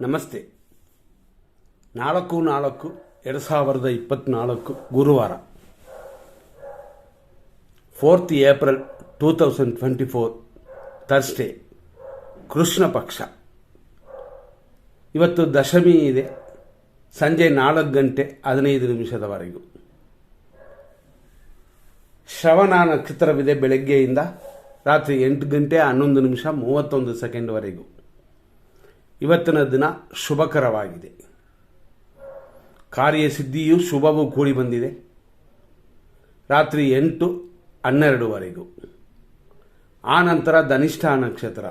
ನಮಸ್ತೆ. ನಾಲ್ಕು ನಾಲ್ಕು ಎರಡು ಸಾವಿರದ ಇಪ್ಪತ್ತ್ನಾಲ್ಕು ಗುರುವಾರ. Fourth April two thousand twenty four Thursday, Krishna ಪಕ್ಷ. ಇವತ್ತು ದಶಮಿ ಇದೆ. ಸಂಜೆ ನಾಲ್ಕು ಗಂಟೆ ಹದಿನೈದು ನಿಮಿಷದವರೆಗೂ. ಶ್ರವಣ ನಕ್ಷತ್ರವಿದೆ ಬೆಳಗ್ಗೆಯಿಂದ ರಾತ್ರಿ ಎಂಟು ಗಂಟೆ ಹನ್ನೊಂದು ನಿಮಿಷ ಮೂವತ್ತೊಂದು ಸೆಕೆಂಡ್ವರೆಗೂ. ಇವತ್ತಿನ ದಿನ ಶುಭಕರವಾಗಿದೆ. ಕಾರ್ಯಸಿದ್ಧಿಯು ಶುಭವೂ ಕೂಡಿ ಬಂದಿದೆ. ರಾತ್ರಿ ಎಂಟು ಹನ್ನೆರಡುವರೆಗೂ. ಆ ನಂತರ ಧನಿಷ್ಠ ನಕ್ಷತ್ರ.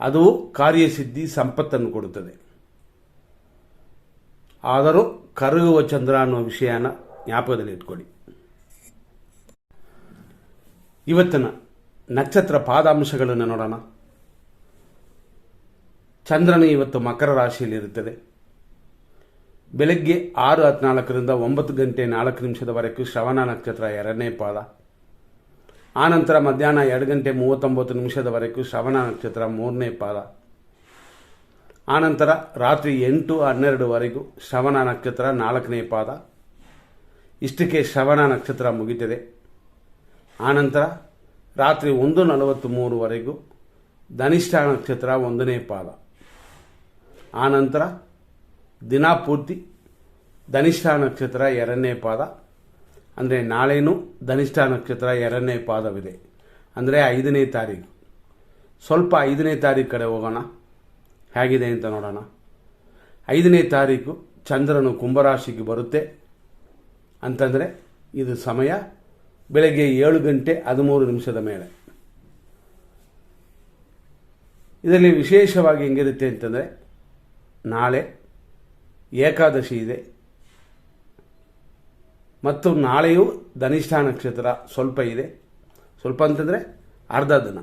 ಅದು ಕಾರ್ಯಸಿದ್ಧಿ ಸಂಪತ್ತನ್ನು ಕೊಡುತ್ತದೆ. ಆದರೂ ಕರಗುವ ಚಂದ್ರ ಅನ್ನೋ ವಿಷಯನ ಜ್ಞಾಪಕದಲ್ಲಿ ಇಟ್ಕೊಳ್ಳಿ. ಇವತ್ತಿನ ನಕ್ಷತ್ರ ಪಾದಾಂಶಗಳನ್ನು ನೋಡೋಣ. ಚಂದ್ರನು ಇವತ್ತು ಮಕರ ರಾಶಿಯಲ್ಲಿರುತ್ತದೆ. ಬೆಳಗ್ಗೆ ಆರು ಹದಿನಾಲ್ಕರಿಂದ ಒಂಬತ್ತು ಗಂಟೆ ನಾಲ್ಕು ನಿಮಿಷದವರೆಗೂ ಶ್ರವಣ ನಕ್ಷತ್ರ ಎರಡನೇ ಪಾದ. ಆನಂತರ ಮಧ್ಯಾಹ್ನ ಎರಡು ಗಂಟೆ ಮೂವತ್ತೊಂಬತ್ತು ನಿಮಿಷದವರೆಗೂ ಶ್ರವಣ ನಕ್ಷತ್ರ ಮೂರನೇ ಪಾದ. ಆನಂತರ ರಾತ್ರಿ ಎಂಟು ಹನ್ನೆರಡುವರೆಗೂ ಶ್ರವಣ ನಕ್ಷತ್ರ ನಾಲ್ಕನೇ ಪಾದ. ಇಷ್ಟಕ್ಕೆ ಶ್ರವಣ ನಕ್ಷತ್ರ ಮುಗಿತದೆ. ಆನಂತರ ರಾತ್ರಿ ಒಂದು ನಲವತ್ತು ಮೂರುವರೆಗೂ ಧನಿಷ್ಠ ನಕ್ಷತ್ರ ಒಂದನೇ ಪಾದ. ಆನಂತರ ದಿನ ಪೂರ್ತಿ ಧನಿಷ್ಠ ನಕ್ಷತ್ರ ಎರಡನೇ ಪಾದ, ಅಂದರೆ ನಾಳೆನೂ ಧನಿಷ್ಠ ನಕ್ಷತ್ರ ಎರಡನೇ ಪಾದವಿದೆ. ಅಂದರೆ ಐದನೇ ತಾರೀಕು. ಸ್ವಲ್ಪ ಐದನೇ ತಾರೀಕು ಕಡೆ ಹೋಗೋಣ. ಹೇಗಿದೆ ಅಂತ ನೋಡೋಣ. ಐದನೇ ತಾರೀಕು ಚಂದ್ರನು ಕುಂಭರಾಶಿಗೆ ಬರುತ್ತೆ. ಅಂತಂದರೆ ಇದು ಸಮಯ ಬೆಳಗ್ಗೆ ಏಳು ಗಂಟೆ ಹದಿಮೂರು ನಿಮಿಷದ ಮೇಲೆ. ಇದರಲ್ಲಿ ವಿಶೇಷವಾಗಿ ಹೆಂಗಿರುತ್ತೆ ಅಂತಂದರೆ ನಾಳೆ, ಏಕಾದಶಿ ಇದೆ. ಮತ್ತು ನಾಳೆಯೂ ಧನಿಷ್ಠ ನಕ್ಷತ್ರ ಸ್ವಲ್ಪ ಇದೆ. ಸ್ವಲ್ಪ ಅಂತಂದರೆ ಅರ್ಧ ದಿನ.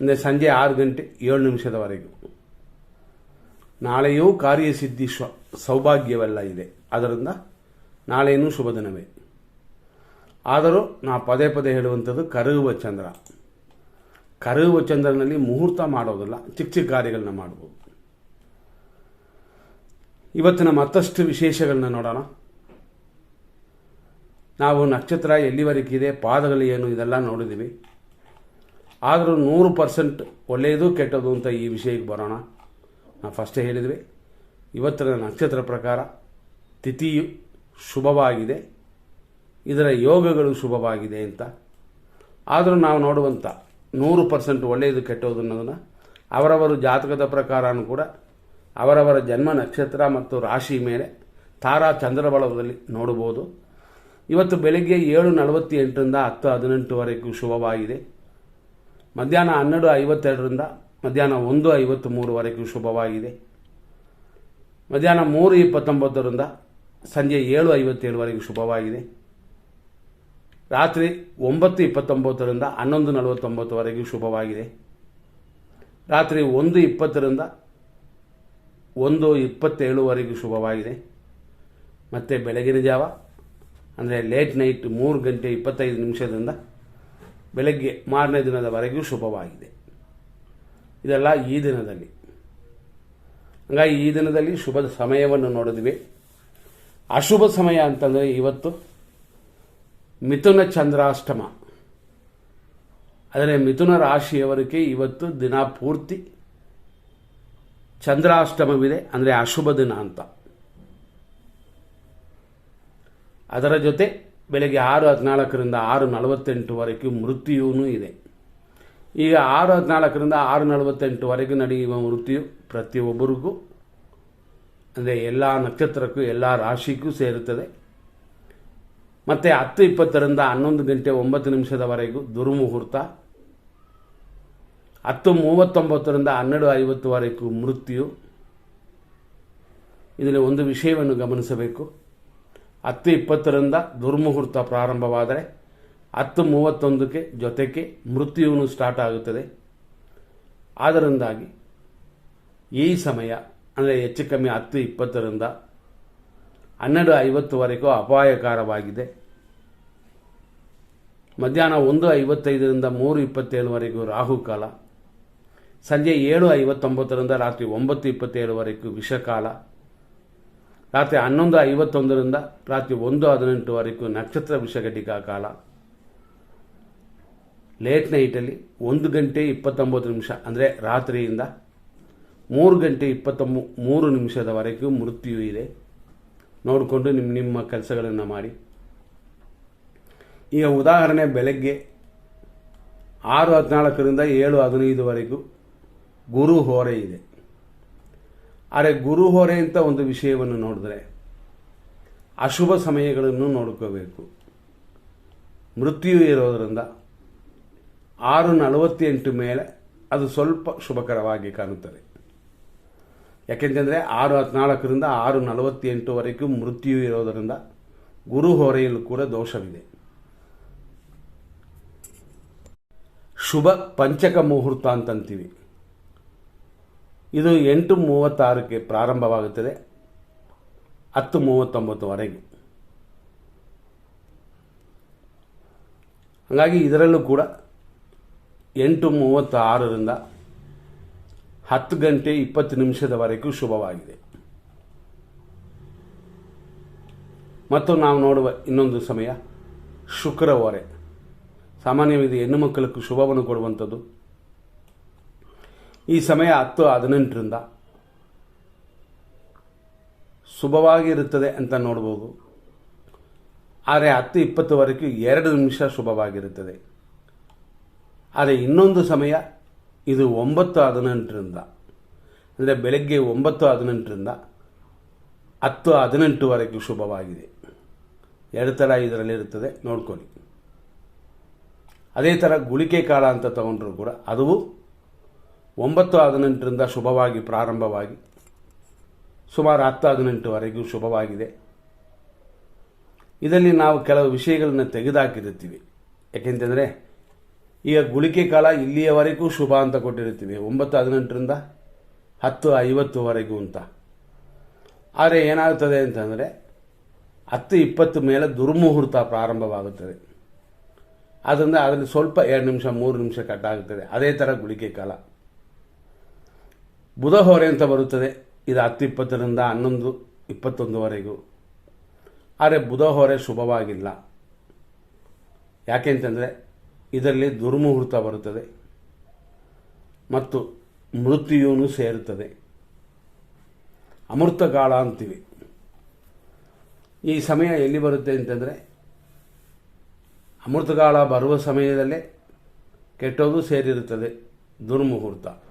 ಅಂದರೆ ಸಂಜೆ ಆರು ಗಂಟೆ ಏಳು ನಿಮಿಷದವರೆಗೂ. ನಾಳೆಯೂ ಕಾರ್ಯಸಿದ್ಧಿ ಸ್ವ ಸೌಭಾಗ್ಯವೆಲ್ಲ ಇದೆ. ಅದರಿಂದ ನಾಳೆಯೂ ಶುಭ ದಿನವೇ. ಆದರೂ ನಾ ಪದೇ ಪದೇ ಹೇಳುವಂಥದ್ದು ಕರಗುವ ಚಂದ್ರ. ಕರಗುವ ಚಂದ್ರನಲ್ಲಿ ಮುಹೂರ್ತ ಮಾಡೋದಿಲ್ಲ. ಚಿಕ್ಕ ಚಿಕ್ಕ ಕಾರ್ಯಗಳನ್ನ ಮಾಡ್ಬೋದು. ಇವತ್ತಿನ ಮತ್ತಷ್ಟು ವಿಶೇಷಗಳನ್ನ ನೋಡೋಣ. ನಾವು ನಕ್ಷತ್ರ ಎಲ್ಲಿವರೆಗಿದೆ, ಪಾದಗಳು ಏನು, ಇದೆಲ್ಲ ನೋಡಿದ್ದೀವಿ. ಆದರೂ ನೂರು ಪರ್ಸೆಂಟ್ ಒಳ್ಳೆಯದು, ಕೆಟ್ಟದು ಅಂತ ಈ ವಿಷಯಕ್ಕೆ ಬರೋಣ. ನಾವು ಫಸ್ಟೇ ಹೇಳಿದ್ವಿ, ಇವತ್ತಿನ ನಕ್ಷತ್ರ ಪ್ರಕಾರ ತಿಥಿಯು ಶುಭವಾಗಿದೆ, ಇದರ ಯೋಗಗಳು ಶುಭವಾಗಿದೆ ಅಂತ. ಆದರೂ ನಾವು ನೋಡುವಂಥ ನೂರು ಪರ್ಸೆಂಟ್ ಒಳ್ಳೆಯದು, ಕೆಟ್ಟೋದು ಅನ್ನೋದನ್ನು ಅವರವರು ಜಾತಕದ ಪ್ರಕಾರನೂ ಕೂಡ ಅವರವರ ಜನ್ಮ ನಕ್ಷತ್ರ ಮತ್ತು ರಾಶಿ ಮೇಲೆ ತಾರಾ ಚಂದ್ರಬಳದಲ್ಲಿ ನೋಡಬಹುದು. ಇವತ್ತು ಬೆಳಗ್ಗೆ ಏಳು ನಲವತ್ತೆಂಟರಿಂದ ಹತ್ತು ಹದಿನೆಂಟುವರೆಗೂ ಶುಭವಾಗಿದೆ. ಮಧ್ಯಾಹ್ನ ಹನ್ನೆರಡು ಐವತ್ತೆರಡರಿಂದ ಮಧ್ಯಾಹ್ನ ಒಂದು ಐವತ್ತು ಮೂರುವರೆಗೂ ಶುಭವಾಗಿದೆ. ಮಧ್ಯಾಹ್ನ ಮೂರು ಇಪ್ಪತ್ತೊಂಬತ್ತರಿಂದ ಸಂಜೆ ಏಳು ಐವತ್ತೇಳುವರೆಗೂ ಶುಭವಾಗಿದೆ. ರಾತ್ರಿ ಒಂಬತ್ತು ಇಪ್ಪತ್ತೊಂಬತ್ತರಿಂದ ಹನ್ನೊಂದು ನಲವತ್ತೊಂಬತ್ತುವರೆಗೂ ಶುಭವಾಗಿದೆ. ರಾತ್ರಿ ಒಂದು ಇಪ್ಪತ್ತರಿಂದ ಒಂದು ಇಪ್ಪತ್ತೇಳುವರೆಗೂ ಶುಭವಾಗಿದೆ. ಮತ್ತು ಬೆಳಗಿನ ಜಾವ, ಅಂದರೆ ಲೇಟ್ ನೈಟ್ ಮೂರು ಗಂಟೆ ಇಪ್ಪತ್ತೈದು ನಿಮಿಷದಿಂದ ಬೆಳಗ್ಗೆ ಮಾರನೇ ದಿನದವರೆಗೂ ಶುಭವಾಗಿದೆ. ಇದೆಲ್ಲ ಈ ದಿನದಲ್ಲಿ. ಹಂಗಾಗಿ ಈ ದಿನದಲ್ಲಿ ಶುಭ ಸಮಯವನ್ನು ನೋಡಿದ್ವಿ. ಅಶುಭ ಸಮಯ ಅಂತಂದರೆ ಇವತ್ತು ಮಿಥುನ ಚಂದ್ರಾಷ್ಟಮ. ಆದರೆ ಮಿಥುನ ರಾಶಿಯವರಿಗೆ ಇವತ್ತು ದಿನ ಪೂರ್ತಿ ಚಂದ್ರಾಷ್ಟಮವಿದೆ ಅಂದರೆ ಅಶುಭ ದಿನ ಅಂತ. ಅದರ ಜೊತೆ ಬೆಳಗ್ಗೆ ಆರು ಹದಿನಾಲ್ಕರಿಂದ ಆರು ನಲವತ್ತೆಂಟುವರೆಗೂ ಮೃತ್ಯುವೂ ಇದೆ. ಈಗ ಆರು ಹದಿನಾಲ್ಕರಿಂದ ಆರು ನಲವತ್ತೆಂಟುವರೆಗೂ ನಡೆಯುವ ಮೃತ್ಯು ಪ್ರತಿಯೊಬ್ಬರಿಗೂ, ಅಂದರೆ ಎಲ್ಲ ನಕ್ಷತ್ರಕ್ಕೂ, ಎಲ್ಲ ರಾಶಿಗೂ ಸೇರುತ್ತದೆ. ಮತ್ತು ಹತ್ತು ಇಪ್ಪತ್ತರಿಂದ ಹನ್ನೊಂದು ಗಂಟೆ ಒಂಬತ್ತು ನಿಮಿಷದವರೆಗೂ ದುರ್ಮುಹೂರ್ತ ಹತ್ತು ಮೂವತ್ತೊಂಬತ್ತರಿಂದ ಹನ್ನೆರಡು ಐವತ್ತುವರೆಗೂ ಮೃತ್ಯು. ಇದರಲ್ಲಿ ಒಂದು ವಿಷಯವನ್ನು ಗಮನಿಸಬೇಕು. ಹತ್ತು ಇಪ್ಪತ್ತರಿಂದ ದುರ್ಮುಹೂರ್ತ ಪ್ರಾರಂಭವಾದರೆ ಹತ್ತು ಮೂವತ್ತೊಂದಕ್ಕೆ ಜೊತೆಗೆ ಮೃತ್ಯುವನ್ನು ಸ್ಟಾರ್ಟ್ ಆಗುತ್ತದೆ. ಆದ್ದರಿಂದಾಗಿ ಈ ಸಮಯ, ಅಂದರೆ ಹೆಚ್ಚು ಕಮ್ಮಿ ಹತ್ತು ಇಪ್ಪತ್ತರಿಂದ ಹನ್ನೆರಡು ಐವತ್ತುವರೆಗೂ ಅಪಾಯಕಾರವಾಗಿದೆ. ಮಧ್ಯಾಹ್ನ ಒಂದು ಐವತ್ತೈದರಿಂದ ಮೂರು ಇಪ್ಪತ್ತೇಳುವರೆಗೂ ರಾಹುಕಾಲ. ಸಂಜೆ ಏಳು ಐವತ್ತೊಂಬತ್ತರಿಂದ ರಾತ್ರಿ ಒಂಬತ್ತು ಇಪ್ಪತ್ತೇಳುವರೆಗೂ ವಿಷಕಾಲ. ರಾತ್ರಿ ಹನ್ನೊಂದು ಐವತ್ತೊಂದರಿಂದ ರಾತ್ರಿ ಒಂದು ಹದಿನೆಂಟುವರೆಗೂ ನಕ್ಷತ್ರ ವಿಷಘಟಿಕಾ ಕಾಲ. ಲೇಟ್ ನೈಟಲ್ಲಿ ಒಂದು ಗಂಟೆ ಇಪ್ಪತ್ತೊಂಬತ್ತು ನಿಮಿಷ, ಅಂದರೆ ರಾತ್ರಿಯಿಂದ ಮೂರು ಗಂಟೆ ಇಪ್ಪತ್ತೊಂಬ, ಮೂರು ನಿಮಿಷದವರೆಗೂ ಮೃತ್ಯು ಇದೆ. ನೋಡಿಕೊಂಡು ನಿಮ್ಮ ನಿಮ್ಮ ಕೆಲಸಗಳನ್ನು ಮಾಡಿ. ಈಗ ಉದಾಹರಣೆ ಬೆಳಗ್ಗೆ ಆರು ಹದಿನಾಲ್ಕರಿಂದ ಏಳು ಹದಿನೈದುವರೆಗೂ ಗುರು ಹೊರೆ ಇದೆ. ಆದರೆ ಗುರು ಹೊರೆ ಅಂತ ಒಂದು ವಿಷಯವನ್ನು ನೋಡಿದ್ರೆ ಅಶುಭ ಸಮಯಗಳನ್ನು ನೋಡ್ಕೋಬೇಕು. ಮೃತ್ಯು ಇರೋದರಿಂದ ಆರು ನಲವತ್ತೆಂಟು ಮೇಲೆ ಅದು ಸ್ವಲ್ಪ ಶುಭಕರವಾಗಿ ಕಾಣುತ್ತದೆ. ಯಾಕೆಂತಂದರೆ ಆರು ಹದಿನಾಲ್ಕರಿಂದ ಆರು ನಲವತ್ತೆಂಟುವರೆಗೂ ಮೃತ್ಯು ಇರೋದರಿಂದ ಗುರು ಹೊರೆಯಲ್ಲೂ ಕೂಡ ದೋಷವಿದೆ. ಶುಭ ಪಂಚಕ ಮುಹೂರ್ತ ಅಂತಂತೀವಿ. ಇದು ಎಂಟು ಮೂವತ್ತಾರಕ್ಕೆ ಪ್ರಾರಂಭವಾಗುತ್ತದೆ. ಹತ್ತು ಮೂವತ್ತೊಂಬತ್ತುವರೆಗೆ ಹಾಗಾಗಿ ಇದರಲ್ಲೂ ಕೂಡ ಎಂಟು ಮೂವತ್ತಾರರಿಂದ ಹತ್ತು ಗಂಟೆ ಇಪ್ಪತ್ತು ನಿಮಿಷದವರೆಗೂ ಶುಭವಾಗಿದೆ. ಮತ್ತು ನಾವು ನೋಡುವ ಇನ್ನೊಂದು ಸಮಯ, ಶುಕ್ರವಾರ. ಸಾಮಾನ್ಯವಾಗಿ ಹೆಣ್ಣು ಮಕ್ಕಳಿಗೂ ಶುಭವನ್ನು ಕೊಡುವಂಥದ್ದು. ಈ ಸಮಯ ಹತ್ತು ಹದಿನೆಂಟರಿಂದ. ಶುಭವಾಗಿರುತ್ತದೆ ಅಂತ ನೋಡ್ಬೋದು. ಆದರೆ ಹತ್ತು ಇಪ್ಪತ್ತುವರೆಗೂ ಎರಡು ನಿಮಿಷ ಶುಭವಾಗಿರುತ್ತದೆ. ಆದರೆ ಇನ್ನೊಂದು ಸಮಯ ಇದು ಒಂಬತ್ತು ಹದಿನೆಂಟರಿಂದ. ಅಂದರೆ ಬೆಳಗ್ಗೆ ಒಂಬತ್ತು ಹದಿನೆಂಟರಿಂದ ಹತ್ತು ಹದಿನೆಂಟುವರೆಗೂ ಶುಭವಾಗಿದೆ. ಎರಡು ಥರ ಇದರಲ್ಲಿರುತ್ತದೆ ನೋಡ್ಕೊಳ್ಳಿ. ಅದೇ ಥರ ಗುಳಿಕೆ ಕಾಲ ಅಂತ ತಗೊಂಡ್ರು ಕೂಡ, ಅದು ಒಂಬತ್ತು ಹದಿನೆಂಟರಿಂದ ಶುಭವಾಗಿ ಪ್ರಾರಂಭವಾಗಿ ಸುಮಾರು ಹತ್ತು ಹದಿನೆಂಟುವರೆಗೂ ಶುಭವಾಗಿದೆ. ಇದರಲ್ಲಿ ನಾವು ಕೆಲವು ವಿಷಯಗಳನ್ನು ತೆಗೆದುಹಾಕಿರುತ್ತೀವಿ ಯಾಕೆಂತಂದರೆ, ಈಗ ಗುಳಿಕೆ ಕಾಲ ಇಲ್ಲಿಯವರೆಗೂ ಶುಭ ಅಂತ ಕೊಟ್ಟಿರ್ತೀವಿ ಒಂಬತ್ತು ಹದಿನೆಂಟರಿಂದ ಹತ್ತು ಐವತ್ತುವರೆಗೂ ಅಂತ. ಆದರೆ ಏನಾಗುತ್ತದೆ ಅಂತಂದರೆ, ಹತ್ತು ಇಪ್ಪತ್ತು ಮೇಲೆ ದುರ್ಮುಹೂರ್ತ ಪ್ರಾರಂಭವಾಗುತ್ತದೆ. ಆದ್ದರಿಂದ ಅದರಲ್ಲಿ ಸ್ವಲ್ಪ ಎರಡು ನಿಮಿಷ, ಮೂರು ನಿಮಿಷ ಕಟ್ಟಾಗುತ್ತದೆ. ಅದೇ ಥರ ಗುಳಿಕೆ ಕಾಲ. ಬುಧ ಹೊರೆ ಅಂತ ಬರುತ್ತದೆ. ಇದು ಹತ್ತು ಇಪ್ಪತ್ತರಿಂದ ಹನ್ನೊಂದು, ಇಪ್ಪತ್ತೊಂದುವರೆಗೂ. ಆದರೆ ಬುಧ ಹೊರೆ ಶುಭವಾಗಿಲ್ಲ. ಯಾಕೆಂತಂದರೆ ಇದರಲ್ಲಿ ದುರ್ಮುಹೂರ್ತ ಬರುತ್ತದೆ. ಮತ್ತು ಮೃತ್ಯುವೂ ಸೇರುತ್ತದೆ. ಅಮೃತಕಾಲ ಅಂತೀವಿ. ಈ ಸಮಯ ಎಲ್ಲಿ ಬರುತ್ತೆ ಅಂತಂದರೆ ಅಮೃತಕಾಲ ಬರುವ ಸಮಯದಲ್ಲೇ ಕೆಟ್ಟೋದು ಸೇರಿರುತ್ತದೆ, ದುರ್ಮುಹೂರ್ತ.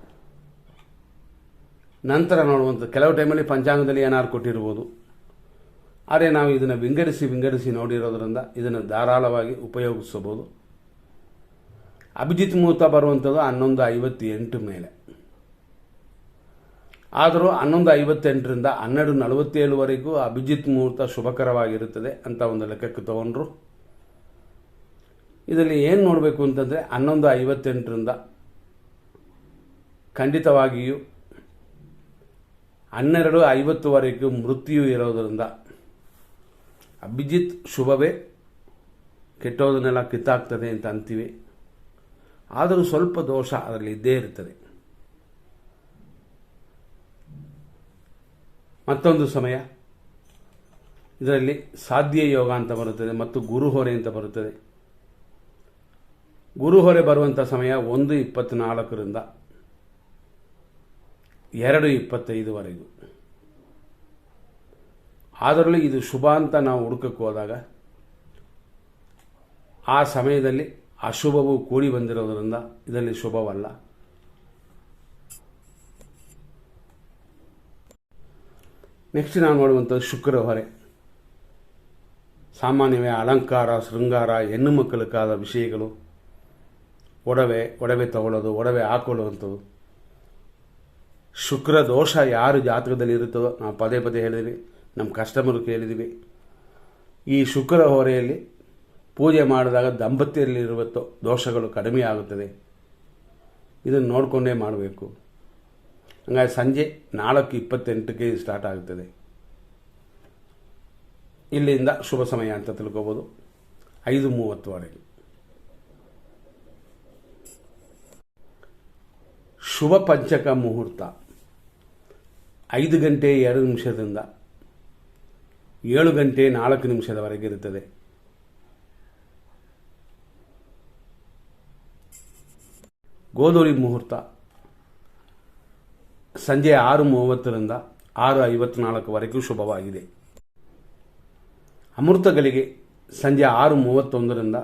ನಂತರ ನೋಡುವಂಥ ಕೆಲವು ಟೈಮಲ್ಲಿ ಪಂಚಾಂಗದಲ್ಲಿ ಏನಾರು ಕೊಟ್ಟಿರ್ಬೋದು. ಆದರೆ ನಾವು ಇದನ್ನು ವಿಂಗಡಿಸಿ ವಿಂಗಡಿಸಿ ನೋಡಿರೋದ್ರಿಂದ ಇದನ್ನು ಧಾರಾಳವಾಗಿ ಉಪಯೋಗಿಸಬಹುದು. ಅಭಿಜಿತ್ ಮುಹೂರ್ತ ಬರುವಂಥದ್ದು ಹನ್ನೊಂದು ಐವತ್ತೆಂಟು ಮೇಲೆ. ಆದರೂ ಹನ್ನೊಂದು ಐವತ್ತೆಂಟರಿಂದ ಹನ್ನೆರಡು ನಲವತ್ತೇಳುವರೆಗೂ ಅಭಿಜಿತ್ ಮುಹೂರ್ತ ಶುಭಕರವಾಗಿರುತ್ತದೆ ಅಂತ ಒಂದು ಲೆಕ್ಕಕ್ಕೆ ತಗೊಂಡ್ರು. ಇದರಲ್ಲಿ ಏನು ನೋಡಬೇಕು ಅಂತಂದರೆ ಹನ್ನೊಂದು ಐವತ್ತೆಂಟರಿಂದ ಖಂಡಿತವಾಗಿಯೂ ಹನ್ನೆರಡು ಐವತ್ತುವರೆಗೂ ಮೃತ್ಯು ಇರೋದರಿಂದ ಅಭಿಜಿತ್ ಶುಭವೇ, ಕೆಟ್ಟೋದನ್ನೆಲ್ಲ ಕಿತ್ತಾಗ್ತದೆ ಅಂತ ಅಂತೀವಿ. ಆದರೂ ಸ್ವಲ್ಪ ದೋಷ ಅದರಲ್ಲಿ ಇದ್ದೇ ಇರುತ್ತದೆ ಮತ್ತೊಂದು ಸಮಯ. ಇದರಲ್ಲಿ ಸಾಧ್ಯ ಯೋಗ ಅಂತ ಬರುತ್ತದೆ ಮತ್ತು ಗುರುಹೊರೆ ಅಂತ ಬರುತ್ತದೆ. ಗುರುಹೊರೆ ಬರುವಂಥ ಸಮಯ ಒಂದು ಇಪ್ಪತ್ತ್ನಾಲ್ಕರಿಂದ ಎರಡು ಇಪ್ಪತ್ತೈದುವರೆಗೂ ಆದರೂ ಇದು ಶುಭ ಅಂತ ನಾವು ಹುಡುಕಕ್ಕೆ ಹೋದಾಗ, ಆ ಸಮಯದಲ್ಲಿ ಅಶುಭವು ಕೂಡಿ ಬಂದಿರೋದರಿಂದ ಇದರಲ್ಲಿ ಶುಭವಲ್ಲ. ನೆಕ್ಸ್ಟ್ ನಾವು ನೋಡುವಂಥದ್ದು ಶುಕ್ರ ಹೊರೆ ಸಾಮಾನ್ಯವೇ ಅಲಂಕಾರ, ಶೃಂಗಾರ, ಹೆಣ್ಣು ಮಕ್ಕಳಕ್ಕಾದ ವಿಷಯಗಳು. ಒಡವೆ ಒಡವೆ ತಗೊಳ್ಳೋದು, ಒಡವೆ ಹಾಕೊಳ್ಳುವಂಥದ್ದು. ಶುಕ್ರ ದೋಷ ಯಾರು ಜಾತಕದಲ್ಲಿ ಇರುತ್ತದೋ ನಾವು ಪದೇ ಪದೇ ಹೇಳಿದ್ವಿ, ನಮ್ಮ ಕಸ್ಟಮರ್ ಕೇಳಿದ್ವಿ. ಈ ಶುಕ್ರ ಹೊರೆಯಲ್ಲಿ ಪೂಜೆ ಮಾಡಿದಾಗ ದಂಪತಿಯಲ್ಲಿರುವತ್ತೋ ದೋಷಗಳು ಕಡಿಮೆ ಆಗುತ್ತದೆ. ಇದನ್ನು ನೋಡಿಕೊಂಡೇ ಮಾಡಬೇಕು. ಹಂಗಾಗಿ ಸಂಜೆ ನಾಲ್ಕು ಇಪ್ಪತ್ತೆಂಟಕ್ಕೆ ಸ್ಟಾರ್ಟ್ ಆಗುತ್ತದೆ. ಇಲ್ಲಿಂದ ಶುಭ ಸಮಯ ಅಂತ ತಿಳ್ಕೊಬೋದು. ಐದು ಮೂವತ್ತುವರೆಗೆ ಶುಭ ಪಂಚಕ ಮುಹೂರ್ತ. ಐದು ಗಂಟೆ ಎರಡು ನಿಮಿಷದಿಂದ ಏಳು ಗಂಟೆ ನಾಲ್ಕು ನಿಮಿಷದವರೆಗೆ ಇರುತ್ತದೆ. ಗೋಧೂಳಿ ಮುಹೂರ್ತ ಸಂಜೆ ಆರು ಮೂವತ್ತರಿಂದ ಆರು ಐವತ್ನಾಲ್ಕುವರೆಗೂ ಶುಭವಾಗಿದೆ. ಅಮೃತಗಳಿಗೆ ಸಂಜೆ ಆರು ಮೂವತ್ತೊಂದರಿಂದ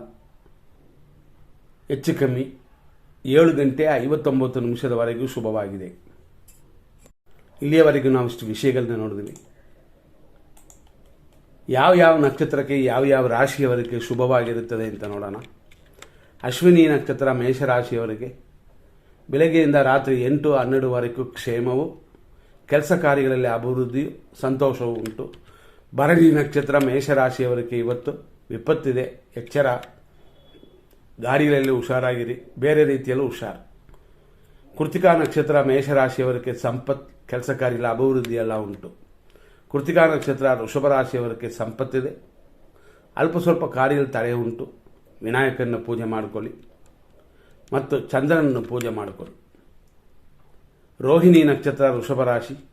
ಹೆಚ್ಚು ಕಮ್ಮಿ ಏಳು ಗಂಟೆ ಐವತ್ತೊಂಬತ್ತು ನಿಮಿಷದವರೆಗೂ ಶುಭವಾಗಿದೆ. ಇಲ್ಲಿಯವರೆಗೂ ನಾವು ಇಷ್ಟು ವಿಷಯಗಳನ್ನ ನೋಡಿದ್ವಿ ಯಾವ ಯಾವ ನಕ್ಷತ್ರಕ್ಕೆ ಯಾವ ಯಾವ ರಾಶಿಯವರಿಗೆ ಶುಭವಾಗಿರುತ್ತದೆ ಅಂತ ನೋಡೋಣ. ಅಶ್ವಿನಿ ನಕ್ಷತ್ರ ಮೇಷರಾಶಿಯವರಿಗೆ ಬೆಳಗ್ಗೆಯಿಂದ ರಾತ್ರಿ ಎಂಟು ಹನ್ನೆರಡುವರೆಗೂ ಕ್ಷೇಮವು, ಕೆಲಸ ಕಾರ್ಯಗಳಲ್ಲಿ ಅಭಿವೃದ್ಧಿಯು, ಸಂತೋಷವು ಉಂಟು. ಭರಣಿ ನಕ್ಷತ್ರ ಮೇಷರಾಶಿಯವರಿಗೆ ಇವತ್ತು ವಿಪತ್ತಿದೆ. ಎಚ್ಚರ. ಗಾಡಿಗಳಲ್ಲಿ ಹುಷಾರಾಗಿರಿ. ಬೇರೆ ರೀತಿಯಲ್ಲೂ ಹುಷಾರು. ಕೃತಿಕಾ ನಕ್ಷತ್ರ ಮೇಷರಾಶಿಯವರಿಗೆ ಸಂಪತ್ ಕೆಲಸ ಕಾರ್ಯಗಳ ಅಭಿವೃದ್ಧಿ ಎಲ್ಲ ಉಂಟು. ಕೃತಿಕಾ ನಕ್ಷತ್ರ ವೃಷಭ ರಾಶಿಯವರಿಗೆ ಸಂಪತ್ತಿದೆ. ಅಲ್ಪ ಸ್ವಲ್ಪ ಕಾರ್ಯದಲ್ಲಿ ತಡೆ ಉಂಟು. ವಿನಾಯಕನ ಪೂಜೆ ಮಾಡಿಕೊಳ್ಳಿ. ಮತ್ತು ಚಂದ್ರನನ್ನು ಪೂಜೆ ಮಾಡಿಕೊಳ್ಳಿ. ರೋಹಿಣಿ ನಕ್ಷತ್ರ ವೃಷಭ ರಾಶಿ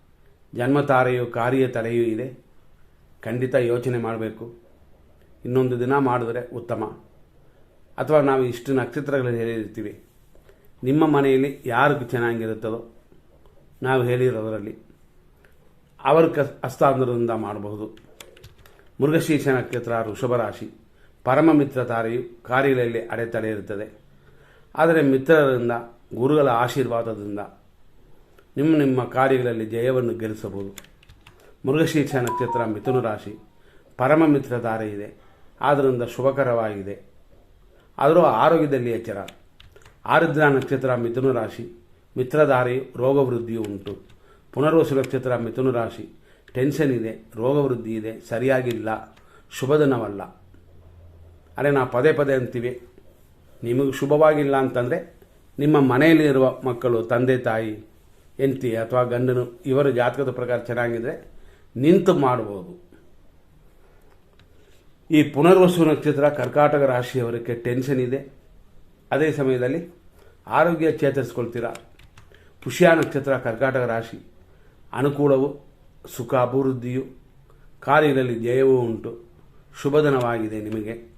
ಜನ್ಮತಾರೆಯು ಕಾರ್ಯ ತಡೆಯೂ ಇದೆ. ಖಂಡಿತ ಯೋಚನೆ ಮಾಡಬೇಕು. ಇನ್ನೊಂದು ದಿನ ಮಾಡಿದ್ರೆ ಉತ್ತಮ. ಅಥವಾ ನಾವು ಇಷ್ಟು ನಕ್ಷತ್ರಗಳಲ್ಲಿ ಹೇಳಿರ್ತೀವಿ. ನಿಮ್ಮ ಮನೆಯಲ್ಲಿ ಯಾರಿಗೂ ಚೆನ್ನಾಗಿರುತ್ತದೋ ನಾವು ಹೇಳಿರೋದರಲ್ಲಿ ಅವರ ಕ, ಹಸ್ತಾಂತರದಿಂದ ಮಾಡಬಹುದು. ಮೃಗಶೀರ್ಷ ನಕ್ಷತ್ರ ಋಷಭ ರಾಶಿ ಪರಮ ಮಿತ್ರ ತಾರೆಯು ಕಾರ್ಯಗಳಲ್ಲಿ ಅಡೆತಡೆ ಇರುತ್ತದೆ. ಆದರೆ ಮಿತ್ರರಿಂದ, ಗುರುಗಳ ಆಶೀರ್ವಾದದಿಂದ ನಿಮ್ಮ ನಿಮ್ಮ ಕಾರ್ಯಗಳಲ್ಲಿ ಜಯವನ್ನು ಗೆಲ್ಲಿಸಬಹುದು. ಮೃಗಶೀರ್ಷ ನಕ್ಷತ್ರ ಮಿಥುನ ರಾಶಿ. ಪರಮ ಮಿತ್ರ ತಾರೆ ಇದೆ. ಆದ್ದರಿಂದ ಶುಭಕರವಾಗಿದೆ. ಆದರೂ ಆರೋಗ್ಯದಲ್ಲಿ ಎಚ್ಚರ. ಆರುದ್ರ ನಕ್ಷತ್ರ ಮಿಥುನ ರಾಶಿ. ಮಿತ್ರಧಾರೆಯು ರೋಗವೃದ್ಧಿಯು ಉಂಟು. ಪುನರ್ವಸು ನಕ್ಷತ್ರ ಮಿಥುನ ರಾಶಿ. ಟೆನ್ಷನ್ ಇದೆ, ರೋಗವೃದ್ಧಿ ಇದೆ, ಸರಿಯಾಗಿಲ್ಲ ಶುಭದಿನವಲ್ಲ ಅರೆ ನಾವು ಪದೇ ಪದೇ ಅಂತೀವಿ, ನಿಮಗೆ ಶುಭವಾಗಿಲ್ಲ ಅಂತಂದರೆ ನಿಮ್ಮ ಮನೆಯಲ್ಲಿರುವ ಮಕ್ಕಳು, ತಂದೆ, ತಾಯಿ, ಹೆಂಡತಿ ಅಥವಾ ಗಂಡನು, ಇವರ ಜಾತಕದ ಪ್ರಕಾರ ಚೆನ್ನಾಗಿದ್ದರೆ ನಿಂತು ಮಾಡ್ಬೋದು. ಈ ಪುನರ್ವಸು ನಕ್ಷತ್ರ ಕರ್ಕಾಟಕ ರಾಶಿಯವರಿಗೆ ಟೆನ್ಷನ್ ಇದೆ. ಅದೇ ಸಮಯದಲ್ಲಿ ಆರೋಗ್ಯ ಚೇತರಿಸ್ಕೊಳ್ತೀರಾ? ಪುಷ್ಯ ನಕ್ಷತ್ರ ಕರ್ಕಾಟಕ ರಾಶಿ. ಅನುಕೂಲವು, ಸುಖ, ಅಭಿವೃದ್ಧಿಯು ಕಾರ್ಯಗಳಲ್ಲಿ ಜಯವೂ ಉಂಟು. ಶುಭದನವಾಗಿದೆ ನಿಮಗೆ.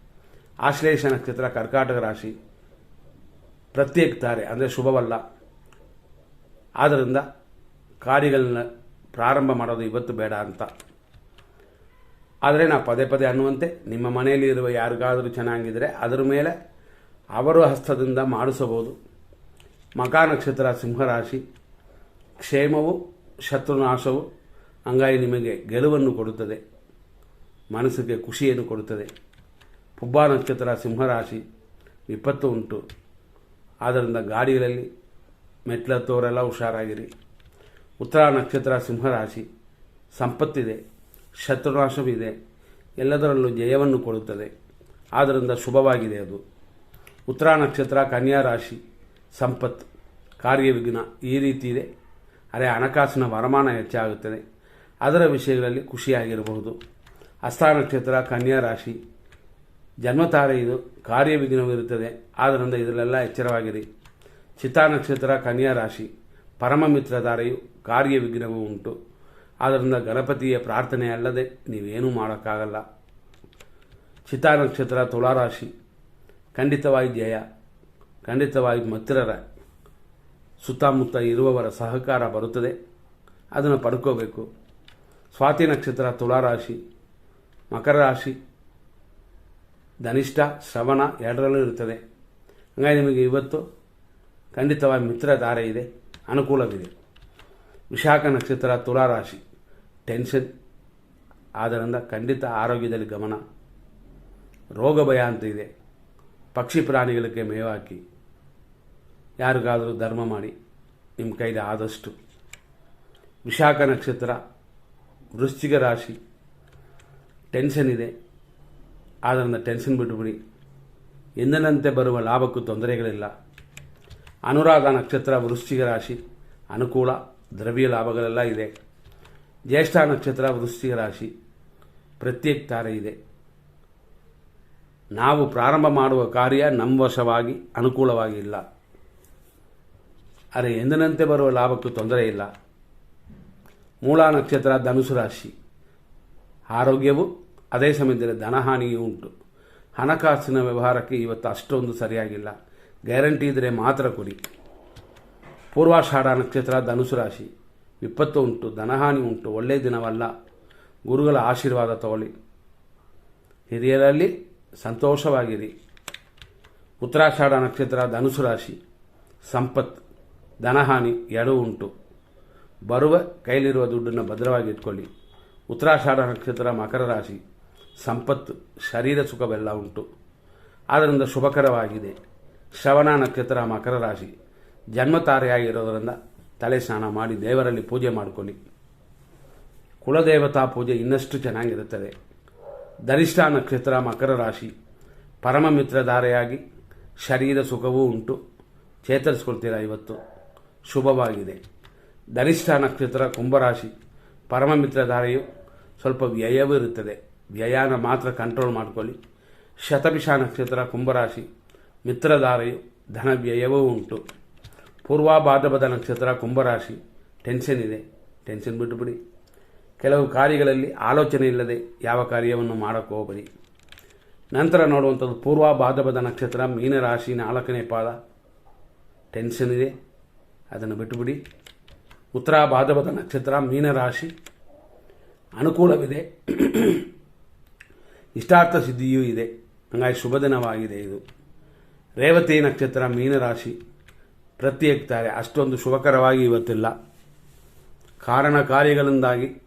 ಆಶ್ಲೇಷ ನಕ್ಷತ್ರ ಕರ್ಕಾಟಕ ರಾಶಿ. ಪ್ರತ್ಯೇಕ ತಾರೆ ಅಂದರೆ ಶುಭವಲ್ಲ. ಆದ್ದರಿಂದ ಕಾರ್ಯಗಳನ್ನ ಪ್ರಾರಂಭ ಮಾಡೋದು ಇವತ್ತು ಬೇಡ ಅಂತ. ಆದರೆ ನಾವು ಪದೇ ಪದೇ ಅನ್ನುವಂತೆ ನಿಮ್ಮ ಮನೆಯಲ್ಲಿ ಇರುವ ಯಾರಿಗಾದರೂ ಚೆನ್ನಾಗಿದ್ದರೆ ಅದರ ಮೇಲೆ ಅವರ ಹಸ್ತದಿಂದ ಮಾಡಿಸಬಹುದು. ಮಕ ನಕ್ಷತ್ರ ಸಿಂಹರಾಶಿ ಕ್ಷೇಮವು, ಶತ್ರುನಾಶವು ಹಂಗಾಗಿ ನಿಮಗೆ ಗೆಲುವನ್ನು ಕೊಡುತ್ತದೆ. ಮನಸ್ಸಿಗೆ ಖುಷಿಯನ್ನು ಕೊಡುತ್ತದೆ. ಪುಬ್ಬ ನಕ್ಷತ್ರ ಸಿಂಹರಾಶಿ ವಿಪತ್ತು ಉಂಟು ಆದ್ದರಿಂದ ಗಾಡಿಗಳಲ್ಲಿ ಮೆಟ್ಲತ್ತವರೆಲ್ಲ ಹುಷಾರಾಗಿರಿ. ಉತ್ತರ ನಕ್ಷತ್ರ ಸಿಂಹರಾಶಿ ಸಂಪತ್ತಿದೆ, ಶತ್ರುನಾಶವಿದೆ, ಎಲ್ಲದರಲ್ಲೂ ಜಯವನ್ನು ಕೊಡುತ್ತದೆ. ಆದ್ದರಿಂದ ಶುಭವಾಗಿದೆ ಅದು. ಉತ್ತರ ನಕ್ಷತ್ರ ಕನ್ಯಾ ರಾಶಿ ಸಂಪತ್ತು ಕಾರ್ಯವಿಘ್ನ ಈ ರೀತಿ ಇದೆ. ಅರೆ ಹಣಕಾಸಿನ ವರಮಾನ ಹೆಚ್ಚಾಗುತ್ತದೆ. ಅದರ ವಿಷಯಗಳಲ್ಲಿ ಖುಷಿಯಾಗಿರಬಹುದು. ಹಸ್ತ ನಕ್ಷತ್ರ, ಕನ್ಯಾ ರಾಶಿ ಜನ್ಮತಾರೆ ಇದು ಕಾರ್ಯವಿಘ್ನವಿರುತ್ತದೆ. ಆದ್ದರಿಂದ ಇದರಲ್ಲೆಲ್ಲ ಎಚ್ಚರವಾಗಿರಿ. ಚಿತಾ ನಕ್ಷತ್ರ, ಕನ್ಯಾ ರಾಶಿ, ಪರಮ ಮಿತ್ರಧಾರೆಯು ಕಾರ್ಯವಿಘ್ನವೂ ಉಂಟು. ಆದ್ದರಿಂದ ಗಣಪತಿಯ ಪ್ರಾರ್ಥನೆ ಅಲ್ಲದೆ ನೀವೇನೂ ಮಾಡೋಕ್ಕಾಗಲ್ಲ. ಚಿತಾ ನಕ್ಷತ್ರ ತುಲಾರಾಶಿ ಖಂಡಿತವಾಗಿ ಜಯ. ಖಂಡಿತವಾಗಿ ಮಿತ್ರರ ಸುತ್ತಮುತ್ತ ಇರುವವರ ಸಹಕಾರ ಬರುತ್ತದೆ. ಅದನ್ನು ಪಡ್ಕೋಬೇಕು. ಸ್ವಾತಿ ನಕ್ಷತ್ರ ತುಲಾರಾಶಿ, ಮಕರ ರಾಶಿ, ಧನಿಷ್ಠ, ಶ್ರವಣ ಎರಡರಲ್ಲೂ ಇರುತ್ತದೆ. ಹಾಗಾಗಿ ನಿಮಗೆ ಇವತ್ತು ಖಂಡಿತವಾಗಿ ಮಿತ್ರ ಧಾರೆ ಇದೆ, ಅನುಕೂಲವಿದೆ. ವಿಶಾಖ ನಕ್ಷತ್ರ ತುಲಾರಾಶಿ, ಟೆನ್ಷನ್, ಆದ್ದರಿಂದ ಖಂಡಿತ ಆರೋಗ್ಯದಲ್ಲಿ ಗಮನ. ರೋಗ ಭಯ ಅಂತ ಇದೆ. ಪಕ್ಷಿ ಪ್ರಾಣಿಗಳಿಗೆ ಮೇವಾಕಿ ಯಾರಿಗಾದರೂ ಧರ್ಮ ಮಾಡಿ ನಿಮ್ಮ ಕೈಲಿ ಆದಷ್ಟು ವಿಶಾಖ ನಕ್ಷತ್ರ, ವೃಶ್ಚಿಕ ರಾಶಿ ಟೆನ್ಷನ್ ಇದೆ. ಆದ್ದರಿಂದ ಟೆನ್ಷನ್ ಬಿಟ್ಟುಬಿಡಿ ಎಂದಿನಂತೆ ಬರುವ ಲಾಭಕ್ಕೂ ತೊಂದರೆಗಳಿಲ್ಲ. ಅನುರಾಧ ನಕ್ಷತ್ರ, ವೃಶ್ಚಿಕ ರಾಶಿ, ಅನುಕೂಲ, ದ್ರವ್ಯ ಲಾಭಗಳೆಲ್ಲ ಇದೆ. ಜ್ಯೇಷ್ಠ ನಕ್ಷತ್ರ, ವೃಶ್ಚಿಕ ರಾಶಿ, ಪ್ರತ್ಯೇಕ ತಾರೆ ಇದೆ. ನಾವು ಪ್ರಾರಂಭ ಮಾಡುವ ಕಾರ್ಯ ನಮ್ಮ ವಶವಾಗಿ ಅನುಕೂಲವಾಗಿ ಇಲ್ಲ. ಆದರೆ ಎಂದಿನಂತೆ ಬರುವ ಲಾಭಕ್ಕೂ ತೊಂದರೆ ಇಲ್ಲ. ಮೂಲ ನಕ್ಷತ್ರ ಧನುಸು ರಾಶಿ. ಆರೋಗ್ಯವು ಅದೇ ಸಮಯದಲ್ಲಿ ಧನಹಾನಿಯೂ ಉಂಟು. ಹಣಕಾಸಿನ ವ್ಯವಹಾರಕ್ಕೆ ಇವತ್ತು ಅಷ್ಟೊಂದು ಸರಿಯಾಗಿಲ್ಲ. ಗ್ಯಾರಂಟಿ ಇದ್ದರೆ ಮಾತ್ರ ಕೊಡಿ. ಪೂರ್ವಾಷಾಢ ನಕ್ಷತ್ರ ಧನುಸು ರಾಶಿ. ವಿಪತ್ತು ಉಂಟು, ಧನಹಾನಿ ಉಂಟು ಒಳ್ಳೆಯ ದಿನವಲ್ಲ. ಗುರುಗಳ ಆಶೀರ್ವಾದ ತಗೊಳ್ಳಿ. ಹಿರಿಯರಲ್ಲಿ ಸಂತೋಷವಾಗಿರಿ. ಉತ್ತರಾಷಾಢ ನಕ್ಷತ್ರ ಧನುಸು ರಾಶಿ. ಸಂಪತ್ ಧನಹಾನಿ ಎರಡೂ ಉಂಟು. ಬರುವ ಕೈಲಿರುವ ದುಡ್ಡನ್ನು ಭದ್ರವಾಗಿ ಇಟ್ಕೊಳ್ಳಿ. ಉತ್ತರಾಷಾಢ ನಕ್ಷತ್ರ ಮಕರ ರಾಶಿ. ಸಂಪತ್ತು, ಶರೀರ ಸುಖವೆಲ್ಲ ಉಂಟು. ಆದ್ದರಿಂದ ಶುಭಕರವಾಗಿದೆ. ಶ್ರವಣ ನಕ್ಷತ್ರ ಮಕರ ರಾಶಿ. ಜನ್ಮ ತಾರೆಯಾಗಿರೋದರಿಂದ ತಲೆ ಸ್ನಾನ ಮಾಡಿ ದೇವರಲ್ಲಿ ಪೂಜೆ ಮಾಡಿಕೊಳ್ಳಿ. ಕುಲದೇವತಾ ಪೂಜೆ ಇನ್ನಷ್ಟು ಚೆನ್ನಾಗಿರುತ್ತದೆ. ಧರಿಷ್ಠ ನಕ್ಷತ್ರ ಮಕರ ರಾಶಿ. ಪರಮ ಮಿತ್ರಧಾರೆಯಾಗಿ ಶರೀರ ಸುಖವೂ ಉಂಟು. ಚೇತರಿಸ್ಕೊಳ್ತೀರಾ ಇವತ್ತು? ಶುಭವಾಗಿದೆ. ಧನಿಷ್ಠ ನಕ್ಷತ್ರ ಕುಂಭರಾಶಿ. ಪರಮ ಮಿತ್ರಧಾರೆಯು ಸ್ವಲ್ಪ ವ್ಯಯವೂ ಇರುತ್ತದೆ. ವ್ಯಯನ ಮಾತ್ರ ಕಂಟ್ರೋಲ್ ಮಾಡ್ಕೊಳ್ಳಿ. ಶತಪಿಷ ನಕ್ಷತ್ರ ಕುಂಭರಾಶಿ. ಮಿತ್ರಧಾರೆಯು ಧನ ವ್ಯಯವೂ ಉಂಟು. ಪೂರ್ವಾಭಾದ್ರಪದ ನಕ್ಷತ್ರ ಕುಂಭರಾಶಿ. ಟೆನ್ಷನ್ ಇದೆ. ಟೆನ್ಷನ್ ಬಿಟ್ಟುಬಿಡಿ ಕೆಲವು ಕಾರ್ಯಗಳಲ್ಲಿ ಆಲೋಚನೆ ಇಲ್ಲದೆ ಯಾವ ಕಾರ್ಯವನ್ನು ಮಾಡೋಕ್ಕೆ ಹೋಗಬೇಡಿ. ನಂತರ ನೋಡುವಂಥದ್ದು ಪೂರ್ವ ಭಾದ್ರಪದ ನಕ್ಷತ್ರ ಮೀನರಾಶಿ ನಾಲ್ಕನೇ ಪಾದ. ಟೆನ್ಷನ್ ಇದೆ. ಅದನ್ನು ಬಿಟ್ಟುಬಿಡಿ. ಉತ್ತರ ಭಾದ್ರಪದ ನಕ್ಷತ್ರ ಮೀನರಾಶಿ. ಅನುಕೂಲವಿದೆ. ಇಷ್ಟಾರ್ಥ ಸಿದ್ಧಿಯೂ ಇದೆ. ಹಂಗಾಗಿ ಶುಭ ದಿನವಾಗಿದೆ ಇದು. ರೇವತಿ ನಕ್ಷತ್ರ ಮೀನರಾಶಿ. ಪ್ರತ್ಯೇಕ್ತಾರೆ. ಅಷ್ಟೊಂದು ಶುಭಕರವಾಗಿ ಇವತ್ತಿಲ್ಲ. ಕಾರಣ ಕಾರ್ಯಗಳಿಂದಾಗಿ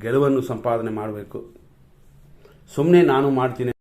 ಗೆಲುವನ್ನು ಸಂಪಾದನೆ ಮಾಡಬೇಕು. ಸುಮ್ಮನೆ ನಾನು ಮಾಡ್ತೀನಿ.